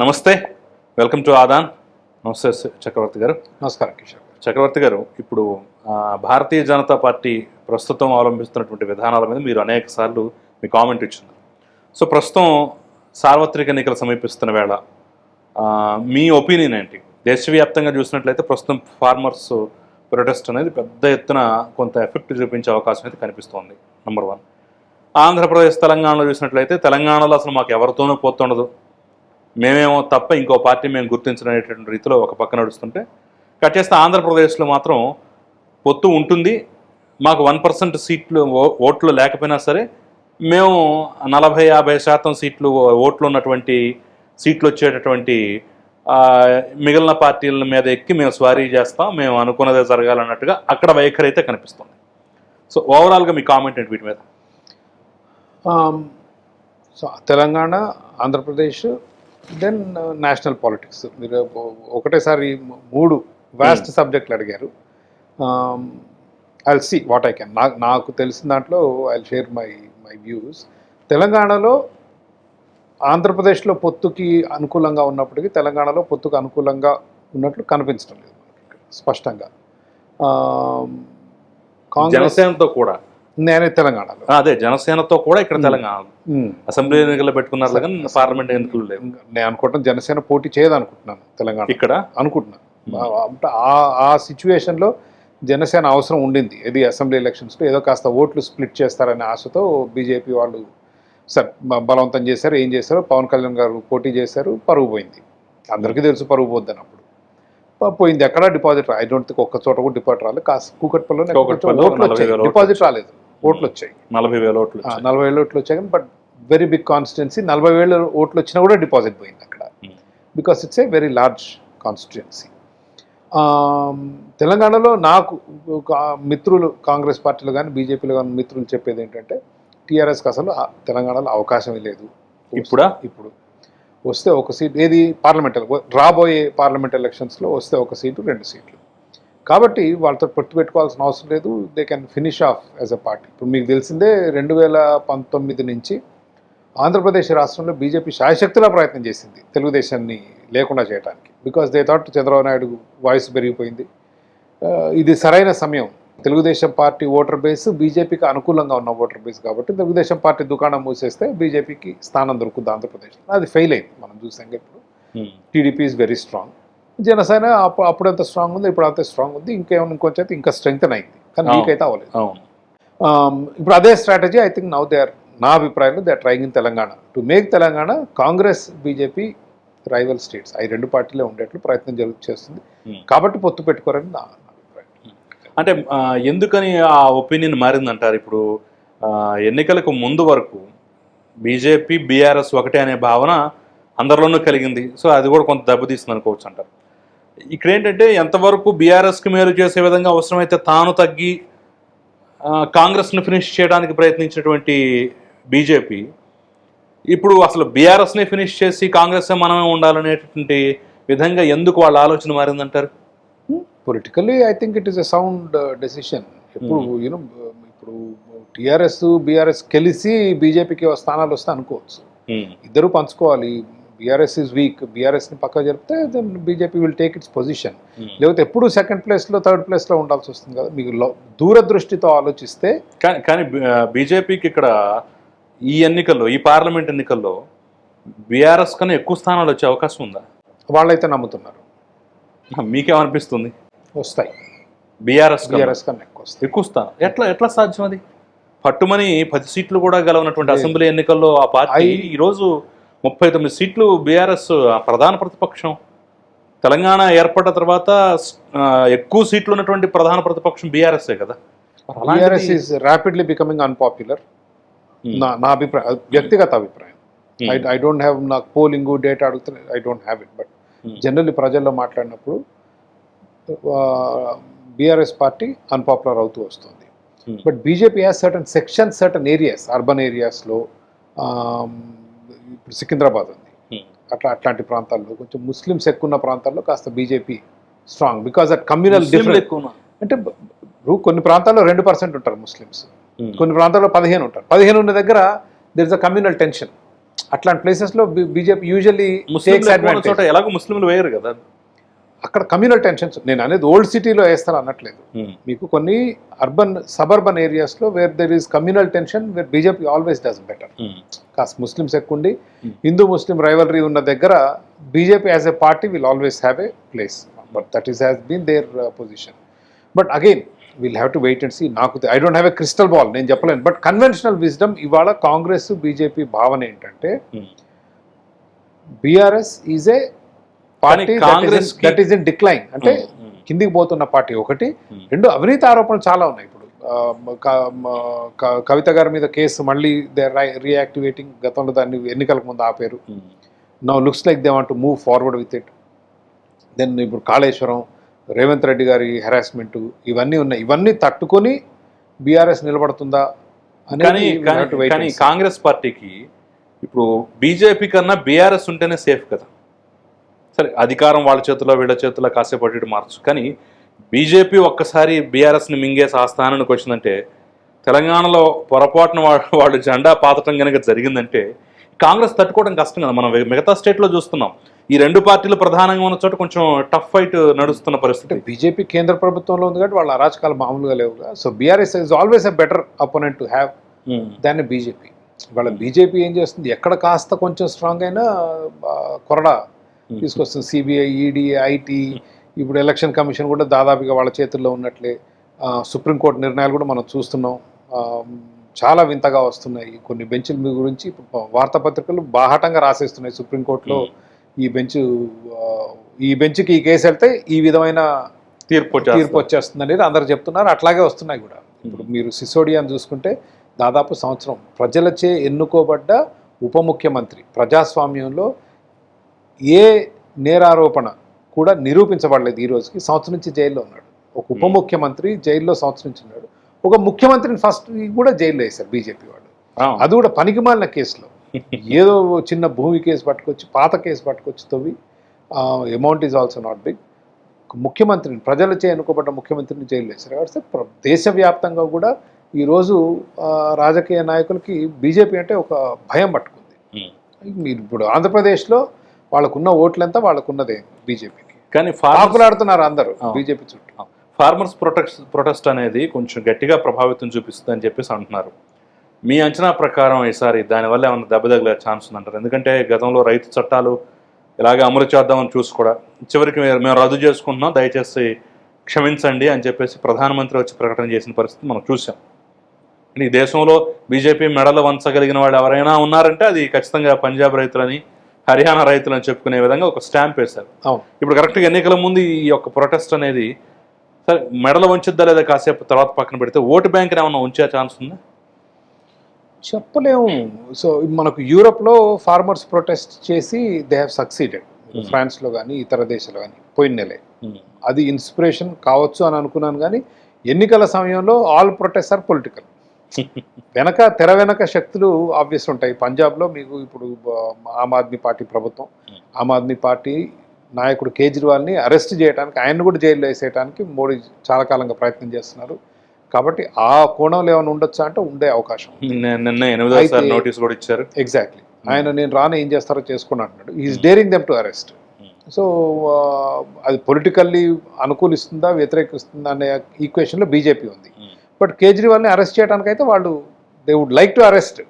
నమస్తే. Welcome to Aadhan. నమస్తే చక్రవర్తి గారు. నమస్కారం కిషోర్. చక్రవర్తి గారు ఇప్పుడు భారతీయ జనతా పార్టీ ప్రస్తుతం అవలంబిస్తున్నటువంటి విధానాల మీద మీరు అనేక సార్లు మీ కామెంట్ ఇచ్చున్నారు సో ప్రస్తుతం సార్వత్రిక ఎన్నికలు సమీపిస్తున్న వేళ మీ ఒపీనియన్ ఏంటి? దేశవ్యాప్తంగా చూసినట్లయితే ప్రస్తుతం ఫార్మర్స్ ప్రొటెస్ట్ అనేది పెద్ద ఎత్తున కొంత ఎఫెక్ట్ చూపించే అవకాశం అయితే కనిపిస్తోంది నెంబర్ వన్. ఆంధ్రప్రదేశ్ తెలంగాణలో చూసినట్లయితే తెలంగాణలో అసలు మాకు ఎవరితోనూ పోతుండదు. మేమేమో తప్ప ఇంకో పార్టీ మేము గుర్తించలేనటువంటి రీతిలో ఒక పక్క నడుస్తుంటే కట్ చేస్తే ఆంధ్రప్రదేశ్లో మాత్రం పొత్తు ఉంటుంది. మాకు వన్ పర్సెంట్ సీట్లు ఓ- ఓట్లు లేకపోయినా సరే మేము నలభై యాభై శాతం సీట్లు ఓట్లు ఉన్నటువంటి సీట్లు వచ్చేటటువంటి మిగిలిన పార్టీల మీద ఎక్కి మేము స్వారీ చేస్తాం. మేము అనుకున్నదే జరగాలన్నట్టుగా అక్కడ వైఖరి అయితే కనిపిస్తుంది. సో ఓవరాల్గా మీ కామెంట్ ఏంటి వీటి మీద? So Telangana Andhra Pradesh then national politics. మీరు ఒకటేసారి మూడు వ్యాస్ట్ సబ్జెక్టులు అడిగారు. I see what I can నాకు నాకు తెలిసిన దాంట్లో I share my my views తెలంగాణలో ఆంధ్రప్రదేశ్లో పొత్తుకి అనుకూలంగా ఉన్నప్పటికీ తెలంగాణలో పొత్తుకు అనుకూలంగా ఉన్నట్లు కనిపించడం లేదు స్పష్టంగా. ఆమ్, కాంగ్రెస్ కూడా. నేనే తెలంగాణలో. అదే జనసేనతో కూడా ఇక్కడ తెలంగాణ. అసెంబ్లీ ఎన్నికలు పెట్టుకున్నారు కానీ పార్లమెంట్ ఎన్నికలు లేవు. నేను అనుకుంటాను జనసేన పోటీ చేయదు అనుకుంటున్నాను తెలంగాణ. ఇక్కడ? అనుకుంటున్నాను. ఆ- సిచ్యువేషన్లో జనసేన అవసరం ఉండింది. ఇది అసెంబ్లీ ఎలక్షన్స్లో ఏదో కాస్త ఓట్లు స్ప్లిట్ చేస్తారనే ఆశతో బీజేపీ వాళ్ళు సరే బలవంతం చేశారు. ఏం చేశారు? పవన్ కళ్యాణ్ గారు పోటీ చేశారు. పరుగు పోయింది. అందరికీ తెలుసు పరుగు పోద్దని అప్పుడు. పోయింది ఎక్కడ డిపాజిట్ ఐ డోంట్ థింక్ ఒక్క చోట కూడా డిపాజిట్ రాలేదు. కాస్త కూకట్పల్లిలో డిపాజిట్ రాలేదు. ఓట్లు వచ్చాయి నలభై వేల ఓట్లు. నలభై వేల ఓట్లు వచ్చాయి కానీ బట్ వెరీ బిగ్ కాన్స్టిట్యున్సీ నలభై వేల ఓట్లు వచ్చినా కూడా డిపాజిట్ పోయింది అక్కడ. Because it's a very large constituency తెలంగాణలో నాకు ఒక మిత్రులు కాంగ్రెస్ పార్టీలో కానీ బీజేపీలో కానీ మిత్రులు చెప్పేది ఏంటంటే టీఆర్ఎస్కి అసలు తెలంగాణలో అవకాశమే లేదు ఇప్పుడా? ఇప్పుడు వస్తే ఒక సీట్ ఏది పార్లమెంట్ రాబోయే పార్లమెంట్ ఎలక్షన్స్లో వస్తే ఒక సీటు రెండు సీట్లు కాబట్టి వాళ్ళతో పొత్తు పెట్టుకోవాల్సిన అవసరం లేదు. They can finish off as a party ఇప్పుడు మీకు తెలిసిందే రెండు వేల పంతొమ్మిది నుంచి ఆంధ్రప్రదేశ్ రాష్ట్రంలో బీజేపీ శాయశక్తిలా ప్రయత్నం చేసింది తెలుగుదేశాన్ని లేకుండా చేయడానికి because they thought Chandrababu Naidu voice పెరిగిపోయింది. ఆ, ఇది సరైన సమయం. తెలుగుదేశం పార్టీ ఓటర్ బేస్ బీజేపీకి అనుకూలంగా ఉన్న ఓటర్ బేస్ కాబట్టి తెలుగుదేశం పార్టీ దుకాణం మూసేస్తే బీజేపీకి స్థానం దొరుకుతుంది ఆంధ్రప్రదేశ్లో. అది ఫెయిల్ అయింది. మనం చూసాం ఇప్పుడు. TDP is very strong Janasena అప్పుడు ఎంత స్ట్రాంగ్ ఉంది ఇప్పుడు అంత స్ట్రాంగ్ ఉంది ఇంకేమైనా ఇంకొంచెం అయితే ఇంకా స్ట్రెంగ్త్ అయింది. కానీ అయితే అవ్వలేదు. ఇప్పుడు అదే strategy I think now they are నా అభిప్రాయంలో they are trying in Telangana. To make Telangana Congress BJP rival states ఈ రెండు పార్టీలే ఉండేట్లు ప్రయత్నం జరుగు చేస్తుంది. కాబట్టి పొత్తు పెట్టుకోరని నా అభిప్రాయం. అంటే ఎందుకని ఆ ఒపీనియన్ మారిందంటారు? ఇప్పుడు ఎన్నికలకు ముందు వరకు బీజేపీ బీఆర్ఎస్ ఒకటే అనే భావన అందరిలోనూ కలిగింది. సో అది కూడా కొంత దెబ్బతీస్తుంది అనుకోవచ్చు అంటారు. ఇక్కడ ఏంటంటే ఎంతవరకు బీఆర్ఎస్కి మేలు చేసే విధంగా అవసరమైతే తాను తగ్గి కాంగ్రెస్ను ఫినిష్ చేయడానికి ప్రయత్నించినటువంటి బీజేపీ ఇప్పుడు అసలు బీఆర్ఎస్ని ఫినిష్ చేసి కాంగ్రెస్ మనమే ఉండాలనేటువంటి విధంగా ఎందుకు వాళ్ళ ఆలోచన మారిందంటారు? Politically I think it is a sound decision ఎప్పుడు యూనో ఇప్పుడు టీఆర్ఎస్ బీఆర్ఎస్ కలిసి బీజేపీకి స్థానాలు వస్తే అనుకోవచ్చు. ఉమ్, ఇద్దరు పంచుకోవాలి. బీఆర్ఎస్ ఇస్ వీక్ బీఆర్ఎస్ని పక్క జరిపితే then BJP will take its position. లేకపోతే ఎప్పుడు సెకండ్ ప్లేస్లో థర్డ్ ప్లేస్లో ఉండాల్సి వస్తుంది కదా. మీకు దూరదృష్టితో ఆలోచిస్తే కానీ కానీ బీజేపీకి ఇక్కడ ఈ ఎన్నికల్లో ఈ పార్లమెంట్ ఎన్నికల్లో బీఆర్ఎస్ కన్నా ఎక్కువ స్థానాలు వచ్చే అవకాశం ఉందా? వాళ్ళైతే నమ్ముతున్నారు. మీకేమనిపిస్తుంది? వస్తాయి. బీఆర్ఎస్ బీఆర్ఎస్ కన్నా. ఎక్కువ వస్తాయి. ఎక్కువ స్థానం. ఎట్లా ఎట్లా సాధ్యం అది? పట్టుమని పది సీట్లు కూడా గెలవనటువంటి. అసెంబ్లీ ఎన్నికల్లో ఆ పార్టీ ఈరోజు ముప్పై తొమ్మిది సీట్లు బీఆర్ఎస్ ప్రధాన ప్రతిపక్షం తెలంగాణ ఏర్పడ్డ తర్వాత ఎక్కువ సీట్లు ఉన్నటువంటి ప్రధాన ప్రతిపక్షం బీఆర్ఎస్ఏ కదా BRS is rapidly becoming unpopular. నా నా అభిప్రాయం వ్యక్తిగత అభిప్రాయం. ఐ ఐ డోంట్ హ్యావ్ నాకు పోలింగ్ డేటా అడిగితే I don't have it but. Generally ప్రజల్లో మాట్లాడినప్పుడు బీఆర్ఎస్ పార్టీ అన్పాపులర్ అవుతూ వస్తుంది. But BJP has certain section certain areas urban ఏరియాస్లో ఇప్పుడు సికింద్రాబాద్ ఉంది. అట్లా అట్లాంటి ప్రాంతాల్లో కొంచెం ముస్లిమ్స్ ఎక్కువ ఉన్న ప్రాంతాల్లో కాస్త BJP strong because that communal different. ఎక్కువ అంటే కొన్ని ప్రాంతాల్లో రెండు పర్సెంట్ ఉంటారు ముస్లిమ్స్. కొన్ని ప్రాంతాల్లో పదిహేను ఉంటారు. పదిహేను ఉన్న దగ్గర there is a communal tension అట్లాంటి ప్లేసెస్లో బీజేపీ యూజువల్లీ ఎలాగో ముస్లింలు వేయరు కదా. అక్కడ కమ్యూనల్ టెన్షన్స్ నేను అనేది ఓల్డ్ సిటీలో వేస్తారు అనట్లేదు. మీకు కొన్ని అర్బన్ సబర్బన్ ఏరియాస్లో where there is communal tension where BJP always does better కాస్త ముస్లిమ్స్ ఎక్కువ ఉండి Hmm. హిందూ ముస్లిం రైవలరీ ఉన్న దగ్గర BJP as a party will always have a place but that is has been their position but again will have to wait and see నాకు I don't have a crystal ball నేను చెప్పలేను. But conventional wisdom ఇవాళ Congress BJP భావన ఏంటంటే BRS is a party Congress that is in decline అంటే కిందికి పోతున్న party ఒకటి. Hmm. రెండు అవినీతి ఆరోపణలు చాలా ఉన్నాయి. ఇప్పుడు కవిత గారి మీద కేసు మళ్ళీ దే రీయాక్టివేటింగ్ గతంలో దాన్ని ఎన్నికలకు ముందు ఆపారు. Now looks like they want move forward with it then ఇప్పుడు కాళేశ్వరం రేవంత్ రెడ్డి గారి హెరాస్మెంట్ ఇవన్నీ ఉన్నాయి. ఇవన్నీ తట్టుకొని బీఆర్ఎస్ నిలబడుతుందా to కానీ. కాంగ్రెస్ పార్టీకి ఇప్పుడు బీజేపీ కన్నా బీఆర్ఎస్ ఉంటేనే సేఫ్ కదా? సరే అధికారం వాళ్ళ చేతిలో వీళ్ళ చేతిలో కాసేపు అటు ఇటు మార్చు. కానీ బీజేపీ ఒక్కసారి బీఆర్ఎస్ని మింగేసి ఆ స్థానానికి వచ్చిందంటే తెలంగాణలో పొరపాటున వాళ్ళు జెండా పాతటం కనుక జరిగిందంటే కాంగ్రెస్ తట్టుకోవడం కష్టం కదా. మనం మిగతా స్టేట్లో చూస్తున్నాం. ఈ రెండు పార్టీలు ప్రధానంగా ఉన్న చోట కొంచెం టఫ్ ఫైట్ నడుస్తున్న పరిస్థితి. బీజేపీ కేంద్ర ప్రభుత్వంలో ఉంది కాబట్టి వాళ్ళ అరాచకాలు మామూలుగా లేవుగా so BRS is always a better opponent to have. దాన్ని బీజేపీ. వాళ్ళ బీజేపీ ఏం చేస్తుంది? ఎక్కడ కాస్త కొంచెం స్ట్రాంగ్ అయినా కొరడా. తీసుకొస్తుంది. సిబిఐ ఈడీ ఐటీ ఇప్పుడు ఎలక్షన్ కమిషన్ కూడా దాదాపుగా వాళ్ళ చేతుల్లో ఉన్నట్లే. సుప్రీంకోర్టు నిర్ణయాలు కూడా మనం చూస్తున్నాం. చాలా వింతగా వస్తున్నాయి కొన్ని బెంచ్ల మీ గురించి. వార్తాపత్రికలు బాహాటంగా రాసేస్తున్నాయి సుప్రీంకోర్టులో ఈ బెంచ్ ఈ బెంచ్కి ఈ కేసు వెళ్తే ఈ విధమైన తీర్పు. తీర్పు వచ్చేస్తుంది అనేది అందరు చెప్తున్నారు. అట్లాగే వస్తున్నాయి కూడా. ఇప్పుడు మీరు సిసోడియాని చూసుకుంటే దాదాపు సంవత్సరం ప్రజలచే ఎన్నుకోబడ్డ ఉప ముఖ్యమంత్రి ప్రజాస్వామ్యంలో ఏ నేరారోపణ కూడా నిరూపించబడలేదు ఈ రోజుకి. సంవత్సరం నుంచి జైల్లో ఉన్నాడు. ఒక ఉప. ముఖ్యమంత్రి జైల్లో సంవత్సరం నుంచి ఉన్నాడు. ఒక ముఖ్యమంత్రిని ఫస్ట్ కూడా జైల్లో వేశారు బీజేపీ వాళ్ళు. అది కూడా పనికిమాలిన కేసులో. ఏదో చిన్న భూమి కేసు పట్టుకొచ్చి పాత కేసు పట్టుకొచ్చి తవ్వి amount is also not big ముఖ్యమంత్రిని ప్రజలచే ఎన్నుకోబడ్డ ముఖ్యమంత్రిని జైలు వేశారు. కాబట్టి దేశవ్యాప్తంగా కూడా ఈరోజు రాజకీయ నాయకులకి బీజేపీ అంటే ఒక భయం పట్టుకుంది. మీరు ఇప్పుడు ఆంధ్రప్రదేశ్లో వాళ్ళకున్న ఓట్లంతా వాళ్ళకున్నదే బీజేపీకి. కానీ ఫార్మర్స్ పాకులాడుతున్నారు అందరూ. బీజేపీ చుట్టూ. ఫార్మర్స్ ప్రొటెస్ట్ ప్రొటెస్ట్ అనేది కొంచెం గట్టిగా ప్రభావితం చూపిస్తుంది అని చెప్పేసి అంటున్నారు. మీ అంచనా ప్రకారం ఈసారి దానివల్ల ఏమైనా దెబ్బ తగిలే ఛాన్స్ ఉందంటారు? ఎందుకంటే గతంలో రైతు చట్టాలు ఇలాగే అమలు చేద్దామని చూసి కూడా చివరికి మేము మేము రద్దు చేసుకుంటున్నాం దయచేసి క్షమించండి అని చెప్పేసి ప్రధానమంత్రి వచ్చి ప్రకటన చేసిన పరిస్థితి మనం చూసాం ఈ దేశంలో బీజేపీ మెడలు వంచగలిగిన వాళ్ళు ఎవరైనా ఉన్నారంటే అది ఖచ్చితంగా పంజాబ్ రైతులని హర్యానా రైతులని చెప్పుకునే విధంగా ఒక స్టాంప్ వేశారు. ఇప్పుడు కరెక్ట్గా ఎన్నికల ముందు ఈ యొక్క ప్రొటెస్ట్ అనేది సరే మెడలు ఉంచుద్దా లేదా కాసేపు తర్వాత పక్కన పెడితే ఓటు బ్యాంక్ ఏమైనా ఉంచే ఛాన్స్ ఉందా? చెప్పలేము. సో మనకు యూరోప్లో ఫార్మర్స్ ప్రొటెస్ట్ చేసి దే హ్యావ్ సక్సీడెడ్. Hmm. ఫ్రాన్స్లో కానీ ఇతర దేశాలు కానీ పోయిన నెలే. అది ఇన్స్పిరేషన్ కావచ్చు అని అనుకున్నాను కానీ ఎన్నికల సమయంలో ఆల్ ప్రొటెస్ట్ ఆర్ పొలిటికల్. వెనక తెర వెనక శక్తులు ఆబ్వియస్ ఉంటాయి. పంజాబ్లో మీకు ఇప్పుడు ఆమ్ ఆద్మీ పార్టీ ప్రభుత్వం. Hmm. ఆమ్ ఆద్మీ పార్టీ నాయకుడు కేజ్రీవాల్ని అరెస్ట్ చేయడానికి ఆయన్ని కూడా జైల్లో వేసేయడానికి మోడీ చాలా కాలంగా ప్రయత్నం చేస్తున్నారు. కాబట్టి ఆ కోణంలో ఏమైనా ఉండొచ్చా అంటే ఉండే అవకాశం. నిన్న- నిన్న నోటీస్ కూడా ఇచ్చారు. ఎగ్జాక్ట్లీ ఆయన నేను రాను ఏం చేస్తారో చేసుకుని అంటున్నాడు. Is daring them to arrest Hmm. So అది పొలిటికల్లీ అనుకూలిస్తుందా వ్యతిరేకిస్తుందా అనే ఈక్వేషన్లో బీజేపీ ఉంది. బట్ కేజ్రీవాల్ని అరెస్ట్ చేయడానికి అయితే వాళ్ళు they would like to arrest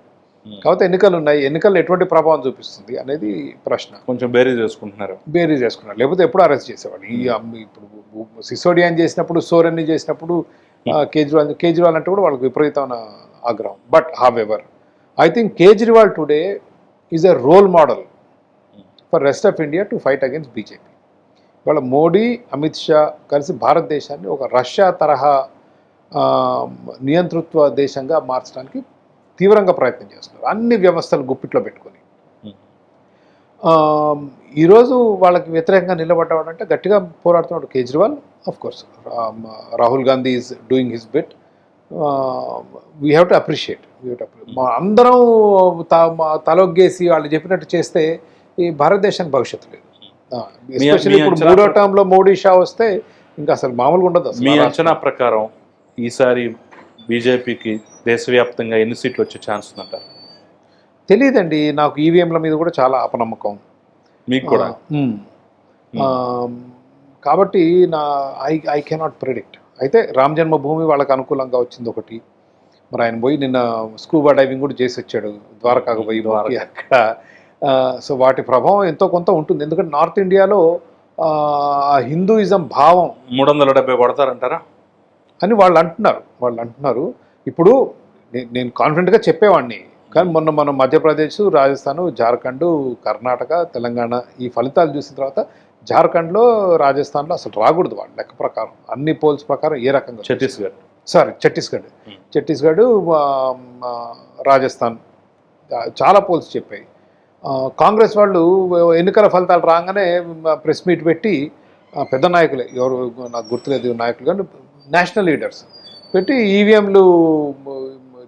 కాకపోతే ఎన్నికలు ఉన్నాయి ఎన్నికల్లో ఎటువంటి ప్రభావం చూపిస్తుంది అనేది ప్రశ్న. కొంచెం బేరీ చేసుకుంటున్నారు. బేరీ చేసుకున్నారు. లేకపోతే ఎప్పుడు అరెస్ట్ చేసేవాడు ఈ అమ్మ- ఇప్పుడు సిసోడియాని చేసినప్పుడు సోరెన్ని చేసినప్పుడు ఆ, కేజ్రీవాల్ కేజ్రీవాల్ అంటే కూడా వాళ్ళకి విపరీతమైన ఆగ్రహం. But have ever I think Kejriwal today is a role model for rest of India to fight against BJP ఇవాళ మోడీ అమిత్ షా కలిసి భారతదేశాన్ని ఒక రష్యా తరహా నియంతృత్వ దేశంగా మార్చడానికి తీవ్రంగా ప్రయత్నం చేస్తున్నారు. అన్ని వ్యవస్థలు గుప్పిట్లో పెట్టుకొని. ఈరోజు వాళ్ళకి వ్యతిరేకంగా నిలబడ్డాడు అంటే గట్టిగా పోరాడుతున్నాడు Kejriwal of course Rahul Gandhi is doing his bit we have to appreciate మా అందరం త- మా తలొగ్గేసి వాళ్ళు చెప్పినట్టు చేస్తే ఈ భారతదేశానికి భవిష్యత్తు లేదు. ఎస్పెషల్లీ ఇప్పుడు మూడో టర్మ్లో మోడీ షా వస్తే ఇంకా అసలు మామూలుగా ఉండదు అసలు మీ అంచనా ప్రకారం ఈసారి బీజేపీకి దేశవ్యాప్తంగా ఎన్ని సీట్లు వచ్చే ఛాన్స్ ఉందంటారు తెలియదండి నాకు ఈవీఎంల మీద కూడా చాలా అపనమ్మకం మీకు కూడా? కాబట్టి నా ఐ ఐ కెనాట్ ప్రిడిక్ట్. అయితే రామ్ జన్మభూమి వాళ్ళకి అనుకూలంగా వచ్చింది ఒకటి. మరి ఆయన పోయి నిన్న స్కూబా డైవింగ్ కూడా చేసి వచ్చాడు. ద్వారకాకు పోయి అక్కడ సో వాటి ప్రభావం ఎంతో కొంత ఉంటుంది. ఎందుకంటే నార్త్ ఇండియాలో హిందూయిజం భావం మూడు వందల డెబ్బై కొడతారంటారా? అని వాళ్ళు అంటున్నారు. వాళ్ళు అంటున్నారు. ఇప్పుడు నేను కాన్ఫిడెంట్గా చెప్పేవాడిని కానీ మొన్న మనం మధ్యప్రదేశ్ రాజస్థాన్ జార్ఖండ్ కర్ణాటక తెలంగాణ ఈ ఫలితాలు చూసిన తర్వాత జార్ఖండ్లో రాజస్థాన్లో అసలు రాకూడదు వాళ్ళు లెక్క ప్రకారం. అన్ని పోల్స్ ప్రకారం ఏ రకంగా ఛత్తీస్గఢ్. సారీ ఛత్తీస్గఢ్. ఛత్తీస్గఢ్ రాజస్థాన్. చాలా పోల్స్ చెప్పాయి. కాంగ్రెస్ వాళ్ళు ఎన్నికల ఫలితాలు రాగానే ప్రెస్ మీట్ పెట్టి పెద్ద నాయకులే ఎవరు నాకు గుర్తులేదు నాయకులు కానీ నేషనల్ లీడర్స్. పెట్టి ఈవీఎంలు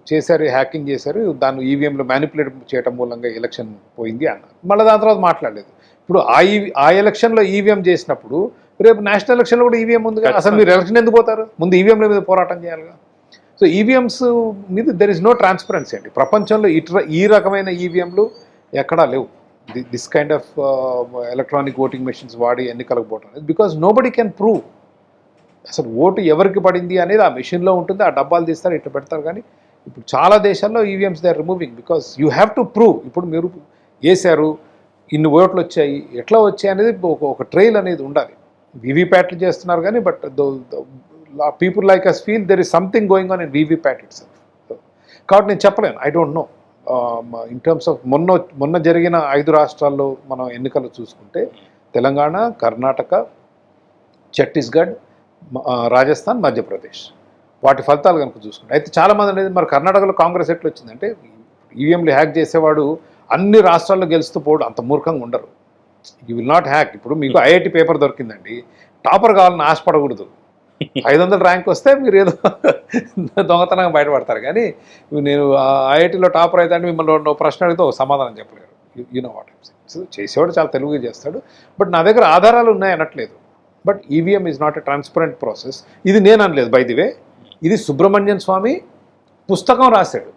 చేశారు హ్యాకింగ్ చేశారు దాన్ని ఈవీఎంలు మ్యానిపులేట్ చేయడం మూలంగా ఎలక్షన్ పోయింది అన్నారు మళ్ళీ దాని తర్వాత మాట్లాడలేదు. ఇప్పుడు ఆ ఈవీ ఆ ఎలక్షన్లో ఈవీఎం చేసినప్పుడు రేపు నేషనల్ ఎలక్షన్లో కూడా ఈవీఎం ఉంది కదా. అసలు మీరు ఎలక్షన్ ఎందుకు పోతారు? ముందు ఈవీఎంల మీద పోరాటం చేయాలిగా సో ఈవీఎంస్ మీద దెర్ ఇస్ నో ట్రాన్స్పరెన్సీ అండి. ప్రపంచంలో ఇట్ర ఈ రకమైన ఈవీఎంలు ఎక్కడా లేవు. This kind of electronic voting machines వాడి ఎన్నికలకు పోవటం because nobody can prove అసలు ఓటు ఎవరికి పడింది అనేది ఆ మెషిన్లో ఉంటుంది ఆ డబ్బాలు తీస్తారు ఇట్లా పెడతారు. కానీ ఇప్పుడు చాలా దేశాల్లో EVMs they are removing because you have to prove ఇప్పుడు మీరు వేశారు ఇన్ని ఓట్లు వచ్చాయి ఎట్లా వచ్చాయి అనేది ఒక ఒక ట్రైల్ అనేది ఉండాలి. వీవీప్యాట్లు చేస్తున్నారు కానీ but people like us feel there is something going on in VVPAT it's కాబట్టి నేను చెప్పలేను. I don't know in terms of మొన్న మొన్న జరిగిన ఐదు రాష్ట్రాల్లో మనం ఎన్నికలు చూసుకుంటే తెలంగాణ కర్ణాటక ఛత్తీస్గఢ్ రాజస్థాన్ మధ్యప్రదేశ్. వాటి ఫలితాలు కనుక చూసుకుంటే అయితే చాలామంది అనేది మరి కర్ణాటకలో కాంగ్రెస్ ఎట్లా వచ్చిందంటే ఈవీఎంలు హ్యాక్ చేసేవాడు అన్ని రాష్ట్రాల్లో గెలుస్తూ పోవడం అంత మూర్ఖంగా ఉండరు. యూ విల్ నాట్ హ్యాక్ ఇప్పుడు మీకు ఐఐటి పేపర్ దొరికిందండి. టాపర్ కావాలని ఆశపడకూడదు. ఐదు వందల ర్యాంక్ వస్తే మీరు ఏదో దొంగతనంగా బయటపడతారు. కానీ నేను ఐఐటిలో టాపర్ అయితే అంటే మిమ్మల్ని రెండు ప్రశ్న అడిగితే ఒక సమాధానం చెప్పలేరు. యూ నో వాట్ చేసేవాడు చాలా తెలుగుగా చేస్తాడు. బట్ నా దగ్గర ఆధారాలు ఉన్నాయి అనట్లేదు but EVM is not a transparent process ఇది నేను అనలేదు బై ది వే ఇది సుబ్రహ్మణ్యన్ స్వామి పుస్తకం రాశాడు.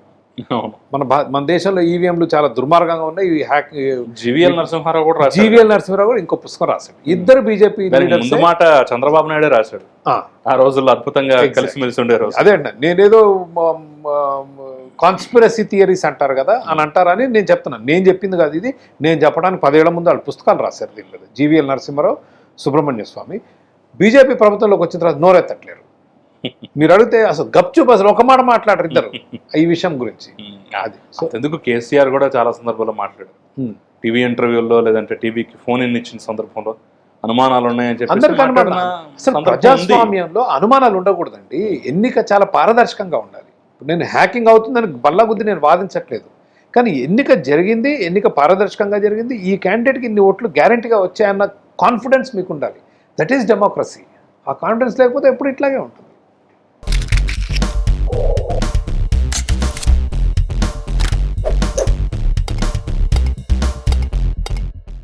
మన మన దేశంలో ఈవీఎంలు చాలా దుర్మార్గంగా ఉన్నాయి. ఈ హ్యాక్ జివిఎల్ నరసింహారావు కూడా జీవీఎల్ నరసింహరావు కూడా ఇంకో పుస్తకం రాశాడు. ఇద్దరు బీజేపీ ముందు మాట చంద్రబాబు నాయుడే రాశాడు. ఆ. రోజుల్లో అద్భుతంగా. కలిసిమెలిసి ఉండే రోజు. అదే అండి. నేనేదో కాన్స్పిరసీ థియరీస్ అంటారు కదా అని అంటారని నేను చెప్తున్నాను. నేను చెప్పింది కాదు ఇది. నేను చెప్పడానికి పదేళ్ళ ముందు వాళ్ళు పుస్తకాలు రాశారు దీని మీద. జీవీఎల్ నరసింహారావు సుబ్రహ్మణ్య స్వామి బీజేపీ ప్రభుత్వంలోకి వచ్చిన తర్వాత నోరెత్తట్లేరు. మీరు అడిగితే అసలు గప్చుప్ అసలు ఒక మాట మాట్లాడరు ఇద్దరు. ఈ విషయం గురించి. అది. సో ఎందుకు కేసీఆర్ కూడా చాలా సందర్భాల్లో మాట్లాడారు. టీవీ ఇంటర్వ్యూల్లో లేదంటే టీవీకి ఫోన్ ఇన్ ఇచ్చిన సందర్భంలో అనుమానాలు ఉన్నాయని చెప్పి అందరికి అనుమానం అసలు ప్రజాస్వామ్యంలో అనుమానాలు ఉండకూడదండి. ఎన్నిక చాలా పారదర్శకంగా ఉండాలి. ఇప్పుడు నేను హ్యాకింగ్ అవుతుందని బల్లగుద్ది నేను వాదించట్లేదు. కానీ ఎన్నిక జరిగింది ఎన్నిక పారదర్శకంగా జరిగింది ఈ క్యాండిడేట్కి ఇన్ని ఓట్లు గ్యారంటీగా వచ్చాయన్న కాన్ఫిడెన్స్ మీకు ఉండాలి దట్ ఈస్ డెమోక్రసీ ఆ కాన్ఫిడెన్స్ లేకపోతే ఎప్పుడు ఇట్లాగే ఉంటుంది.